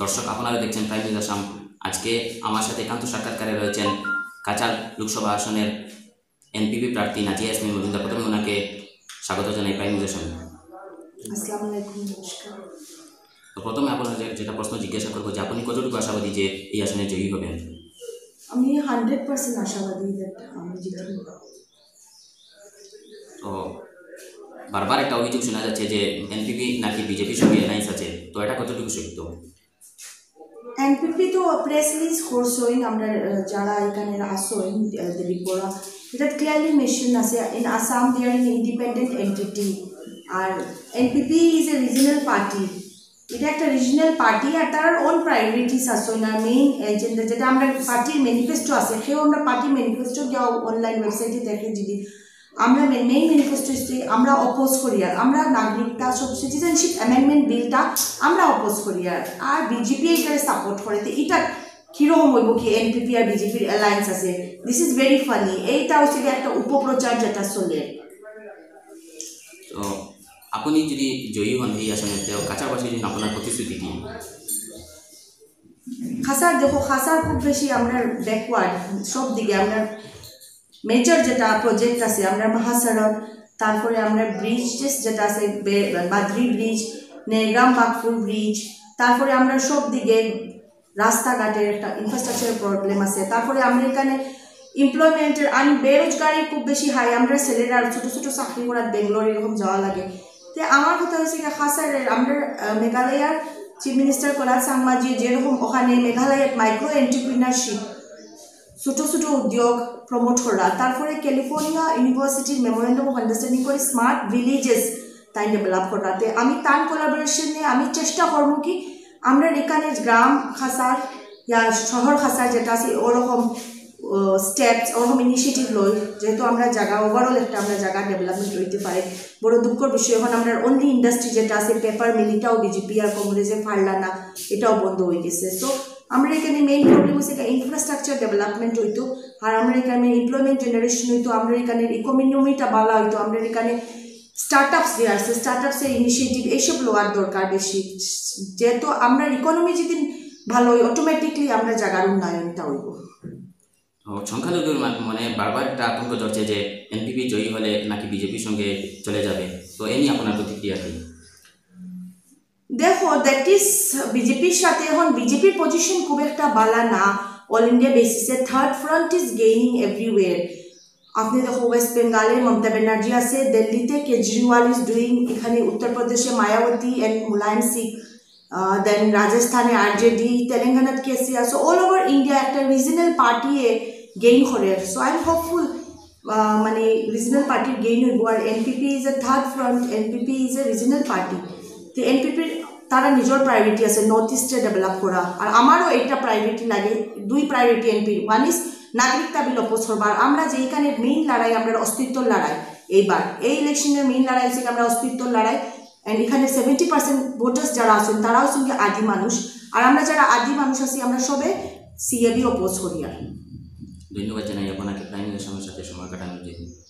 দর্শক আপনারা দেখছেন প্রাইম নিউজ আসাম। আজকে আমার সাথে একান্ত সাক্ষাৎকারে রয়েছেন কাচার লোকসভা আসনের এনপিপি প্রার্থী নাজিয়া ইসমিন মজুমদার। প্রথমে ওনাকে স্বাগত জানাই প্রাইম নিউজ আসামে। নমস্কার। তো প্রথমে আপনার যেটা প্রশ্ন জিজ্ঞাসা করব যে আপনি কতটুকু আশাবাদী যে এই আসনে জয়ী হবেন? আমি হান্ড্রেড পার্সেন্ট আশাবাদী আমি তো বারবার একটা অভিযোগ শোনা যাচ্ছে যে এনপিপি নাকি বিজেপির সঙ্গে অ্যালায়েন্স আছে। তো এটা কতটুকু সত্য? এনপিপি তো প্রেস রিলিজ করছইন আমরা যারা এখানে আসইন দিলীপ বড়া, এটা ক্লিয়ারলি মেনশন আছে in Assam they are an independent entity R NPP is a regional party এটা একটা রিজনাল পার্টি আর তার ওন প্রায়োরিটিস আসইন আর মেইন এজেন্ডা যেটা আমরা পার্টির ম্যানিফেস্টো আছে, সেও আমরা পার্টির ম্যানিফেস্টো গিয়ে অনলাইন ওয়েবসাইটে দেখে যদি আমরা মেইন ম্যানিফেস্টো হিসেবে আমরা অপোজ করি আর আমরা নাগরিকতা সব সিটিজেনশিপ অ্যামেন্ডমেন্ট বিলটা আমরা অপোজ করি আর। আর বিজেপি এটারে সাপোর্ট করে তো এটা কীরকম হইব কি এনপিপি আর বিজেপির অ্যালায়েন্স আছে। দিস ইজ ভেরি ফানি এইটা হচ্ছে একটা উপপ্রচার যেটা চলে। তো আপনি যদি জয়ী হন এই আসনে কাছাকাছি জন্য আপনার প্রতিশ্রুতি কি? খাসার দেখো খাসার খুব বেশি আমরা ব্যাকওয়ার্ড সব দিকে আমরা মেজর যেটা প্রজেক্ট আছে, আমরা মহাসড়ক তারপরে আমরা ব্রিজ যেটা আছে বাদ্রি ব্রিজ নেগ্রাম বাগফুল ব্রিজ তারপরে আমরা সব দিকে রাস্তাঘাটের একটা ইনফ্রাস্ট্রাকচার প্রবলেম আছে। তারপরে আমরা এখানে এমপ্লয়মেন্টের আন বেরোজগারি খুব বেশি হাই আমরা ছেলেরা ছোটো ছোটো চাকরি করার বেঙ্গলোর এরকম যাওয়া লাগে। তো আমার কথা হচ্ছে কি খাসারের আমরা মেঘালয়ার চিফ মিনিস্টার কলার সাংমাজি, যেরকম ওখানে মেঘালয়ের মাইক্রো এন্টারপ্রিনারশিপ ছোটো ছোটো উদ্যোগ প্রমোট করা। তারপরে ক্যালিফোর্নিয়া ইউনিভার্সিটির মেমোরেন্ডাম অফ আন্ডারস্ট্যান্ডিং করে স্মার্ট ভিলেজেস তাই ডেভেলপ করাতে আমি তার কোলাবোরেশনে আমি চেষ্টা করব কি, আমরা এখানে গ্রাম খাসার ইয়া শহর খাসার যেটা আছে, ওরকম স্টেপস ওরকম ইনিশিয়েটিভ লই। যেহেতু আমরা জায়গা ওভারঅল একটা আমরা জায়গা ডেভেলপমেন্ট হইতে পারে। বড় দুঃখর বিষয় এখন আমরা অনলি ইন্ডাস্ট্রি যেটা আছে পেপার মিল এটাও বিজেপি আর কংগ্রেসে ফাড়লা এটাও বন্ধ হয়ে গেছে। সো আমরা এখানে মেইন প্রবলেম হচ্ছে এটা ইনফ্রাস্ট্রাকচার ডেভেলপমেন্ট হইতো, আর আমরা এখানে এমপ্লয়মেন্ট জেনারেশন হইতো আমরা এখানে ইকোনমিটা ভালো হইতো আমরা এখানে স্টার্ট আপস দিয়ে আসছে স্টার্ট আপসের ইনিশিয়েটিভ এইসব লোয়ার দরকার বেশি। যেহেতু আমরা ইকোনমি যদি ভালো হয় অটোমেটিকলি আমরা জায়গার উন্নয়নটা হইব। সংখ্যালঘুর মানে বারবার একটা আতঙ্ক ধরছে যে এনপিপি জয়ী হলে নাকি বিজেপির সঙ্গে চলে যাবে। তো এ নিয়ে আপনার প্রতিক্রিয়া দ্যাট ইজ বিজেপির সাথে এখন বিজেপির পজিশন খুব একটা বালা না। অল ইন্ডিয়া বেসিসে third front is gaining everywhere আপনি দেখো ওয়েস্ট বেঙ্গলে মমতা ব্যানার্জি আছে, দিল্লিতে কেজরিওয়াল ইজ ডুইং এখানে উত্তরপ্রদেশে মায়াবতী অ্যান্ড মুলায়ম সিং দেন রাজস্থানে আরজেডি তেলেঙ্গানাত কেসি আছে অল ওভার ইন্ডিয়া একটা রিজনাল পার্টি গেইন করে সো আই এম হোপফুল মানে রিজনাল পার্টির গেইন হইব। আর NPP is a third front NPP is a regional party তো এনপিপির তারা নিজের প্রায়োরিটি আছে নর্থ ইস্টে ডেভেলপ করা। আর আমারও এইটা প্রায়োরিটি লাগে, দুই প্রায়োরিটি এনপির ওয়ান ইজ নাগরিকতা বিল আর আমরা যে এখানে মেইন লড়াই, আমরা অস্তিত্ব লড়াই, এইবার, এই ইলেকশনের মেইন লড়াই হচ্ছে আমরা অস্তিত্ব লড়াই। অ্যান্ড এখানে সেভেন্টি পার্সেন্ট ভোটার্স যারা আছেন, তারাও সঙ্গে আদি মানুষ। আর আমরা যারা আদি মানুষ আছি, আমরা সবে সিএবি অপোজ করি আর ধন্যবাদ জানাই আপনাকে। সাথে সময় কাটানোর জন্য।